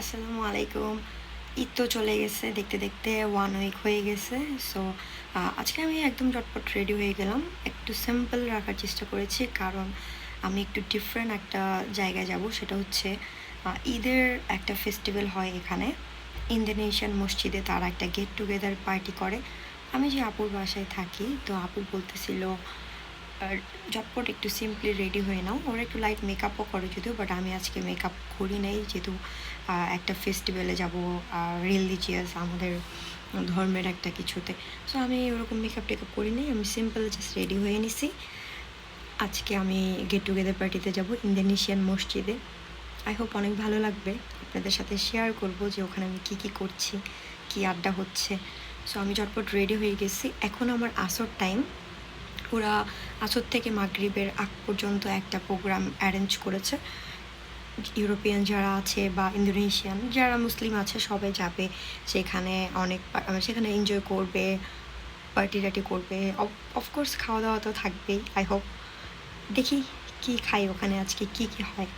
আসসালামু আলাইকুম। ঈদ তো চলে গেছে, দেখতে দেখতে ওয়ান উইক হয়ে গেছে। সো আজকে আমি একদম চটপট রেডি হয়ে গেলাম। একটু সিম্পল রাখার চেষ্টা করেছি, কারণ আমি একটু ডিফারেন্ট একটা জায়গায় যাব, সেটা হচ্ছে ঈদের একটা ফেস্টিভ্যাল হয় এখানে। ইন্দোনেশিয়ান মসজিদে তারা একটা গেট টুগেদার পার্টি করে। আমি যে আপুর বাসায় থাকি, তো আপু বলতেছিল ঝটপট একটু সিম্পলি রেডি হয়ে নাও। ওরা একটু লাইট মেকআপও করে যদিও বাট আমি আজকে মেকআপ করি নাই, যেহেতু একটা ফেস্টিভ্যালে যাব রিলিজিয়াস আমাদের ধর্মের একটা কিছুতে। সো আমি ওরকম মেকআপ টেকআপ করি নাই, আমি সিম্পল জাস্ট রেডি হয়ে নিছি। আজকে আমি গেট টুগেদার পার্টিতে যাব ইন্দোনেশিয়ান মসজিদে। আই হোপ অনেক ভালো লাগবে। আপনাদের সাথে শেয়ার করব যে ওখানে আমি কী কী করছি, কী আড্ডা হচ্ছে। সো আমি ঝটপট রেডি হয়ে গেছি। এখন আমার আসর টাইম ওরা আসর থেকে মাগরিবের আগ পর্যন্ত একটা প্রোগ্রাম অ্যারেঞ্জ করেছে। ইউরোপিয়ান যারা আছে বা ইন্দোনেশিয়ান, যারা মুসলিম আছে সবাই যাবে সেখানে অনেক সেখানে এনজয় করবে পার্টি টার্টি করবে। অফকোর্স খাওয়া দাওয়া তো থাকবেই আই হোপ দেখি কি খাই ওখানে আজকে, কি কি হয়।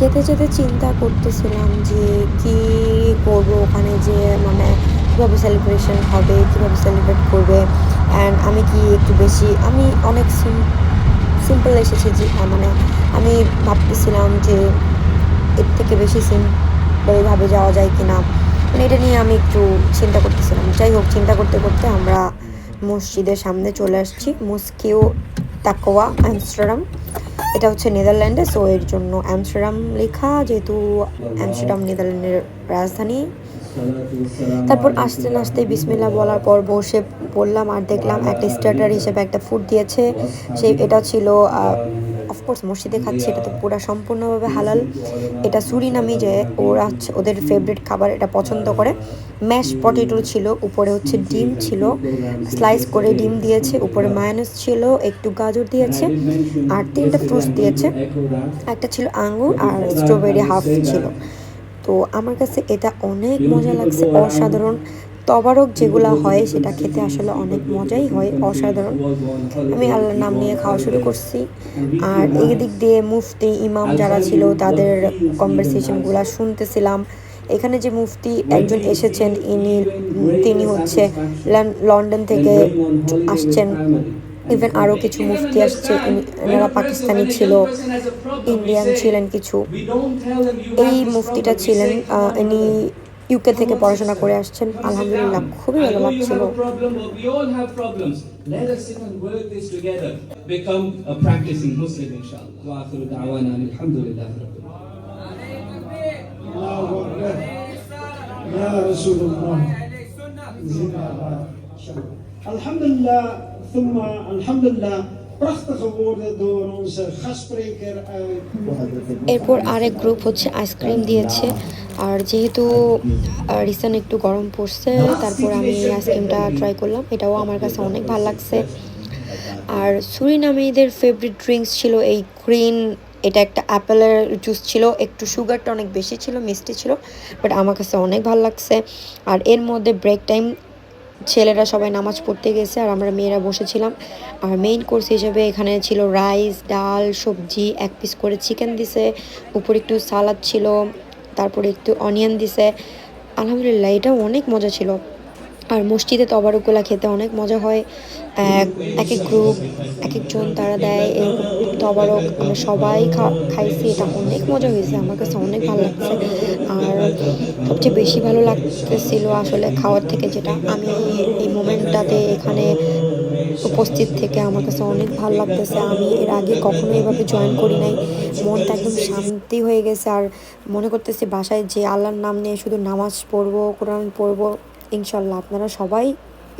যেতে যেতে চিন্তা করতেছিলাম যে কি করব ওখানে যে মানে কীভাবে সেলিব্রেশন হবে, কীভাবে সেলিব্রেট করবে অ্যান্ড আমি কি একটু বেশি, আমি অনেক সিম্পল এসেছি যে মানে আমি ভাবতেছিলাম যে এর থেকে বেশি সিম্পলভাবে যাওয়া যায় কি না মানে এটা নিয়ে আমি একটু চিন্তা করতেছিলাম। যাই হোক, চিন্তা করতে করতে আমরা মসজিদের সামনে চলে আসছি। মস্কিও তাকোয়া আমস্টারডাম এটা হচ্ছে নেদারল্যান্ডে সো এর জন্য অ্যামস্টারডাম লেখা, যেহেতু অ্যামস্টারডাম নেদারল্যান্ডের রাজধানী। তারপর আস্তে আস্তে বিসমিল্লা বলার পর বসে পড়লাম আর দেখলাম একটা স্টার্টার হিসেবে একটা ফুড দিয়েছে। সেই, এটা ছিল অফকোর্স মসজিদে খাচ্ছি এটা তো পুরো সম্পূর্ণভাবে হালাল। এটা সুরিনামি যে ওরা হচ্ছে ওদের ফেভারিট খাবার এটা পছন্দ করে। ম্যাশ পটেটো ছিল উপরে হচ্ছে ডিম ছিল। স্লাইস করে ডিম দিয়েছে উপরে মায়োনেজ ছিল একটু গাজর দিয়েছে আর তিনটা ফ্রুটস দিয়েছে। একটা ছিল আঙ্গুর আর স্ট্রবেরি হাফ ছিল। তো আমার কাছে এটা অনেক মজা লাগছে অসাধারণ। তবারক যেগুলো হয়, সেটা খেতে আসলে অনেক মজাই হয়, অসাধারণ। আমি আল্লাহর নাম নিয়ে খাওয়া শুরু করছি। আর এই দিক দিয়ে মুফতি, ইমাম যারা ছিল, তাদের কনভারসেশনগুলো শুনতেছিলাম। এখানে যে মুফতি একজন এসেছেন, ইনি, তিনি হচ্ছে লন্ডন থেকে আসছেন। ইভেন আরও কিছু মুফতি আসছে এনারা পাকিস্তানি ছিল, ইন্ডিয়ান ছিলেন কিছু। এই মুফতিটা ছিলেন ইনি ইউকে থেকে পড়াশোনা করে আসছেন আলহামদুলিল্লাহ খুবই ভালো লাগছিল problems. prachtige woorden door onze gastspreker uit. এরপর আরেক গ্রুপ হচ্ছে আইসক্রিম দিয়েছে। আর যেহেতু রিসেন্ট একটু গরম পড়ছে, তারপর আমি আইসক্রিমটা ট্রাই করলাম। এটাও আমার কাছে অনেক ভালো লাগছে। আর সুরিনামিদের ফেভারিট ড্রিঙ্কস ছিল এই গ্রিন এটা একটা অ্যাপেলের জুস ছিল। একটু সুগারটা অনেক বেশি ছিল, মিষ্টি ছিল বাট আমার কাছে অনেক ভালো লাগছে। আর এর মধ্যে ব্রেক টাইম ছেলেরা সবাই নামাজ পড়তে গেছে আর আমরা মেয়েরা বসেছিলাম। আর মেইন কোর্স হিসেবে এখানে ছিল রাইস ডাল, সবজি, এক পিস করে চিকেন দিছে। উপরে একটু সালাদ ছিল, তারপরে একটু অনিয়ন দিছে। আলহামদুলিল্লাহ, এটা অনেক মজা ছিল। আর মসজিদে তবারকগুলা খেতে অনেক মজা হয়। এক এক গ্রুপ এক একজন তারা দেয় তবারক আমরা সবাই খাইছি, এটা অনেক মজা হয়েছে, আমার কাছে অনেক ভালো লাগছে। আর সবচেয়ে বেশি ভালো লাগতেছিল আসলে খাওয়ার থেকে যেটা, আমি এই মোমেন্টটাতে এখানে উপস্থিত থেকে আমার কাছে অনেক ভালো লাগতেছে। আমি এর আগে কখনো এভাবে জয়েন করি নাই, মনটা একদম শান্তি হয়ে গেছে। আর মনে করতেছি বাসায় যে আল্লাহর নাম নিয়ে শুধু নামাজ পড়ব, কোরআন পড়ব, ইনশাল্লাহ আপনারা সবাই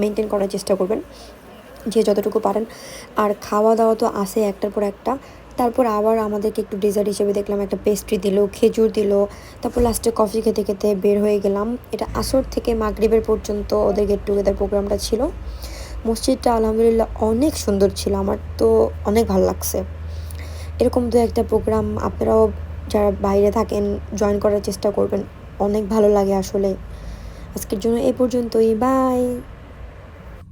মেনটেন করার চেষ্টা করবেন। যে যতটুকু পারেন। আর খাওয়া দাওয়া তো আসে একটার পর একটা। তারপর আবার আমাদেরকে একটু ডেজার্ট হিসেবে দেখলাম, একটা পেস্ট্রি দিল, খেজুর দিল। তারপর লাস্টে কফি খেতে খেতে বের হয়ে গেলাম। এটা আসর থেকে মাগরিবের পর্যন্ত ওদের গেট টুগেদার প্রোগ্রামটা ছিল। মসজিদটা আলহামদুলিল্লাহ অনেক সুন্দর ছিল আমার, তো অনেক ভালো লাগছে। এরকম দু একটা প্রোগ্রাম আপনারাও যারা বাইরে থাকেন জয়েন করার চেষ্টা করবেন। অনেক ভালো লাগে আসলে। আজকের জন্য এই পর্যন্তই। বাই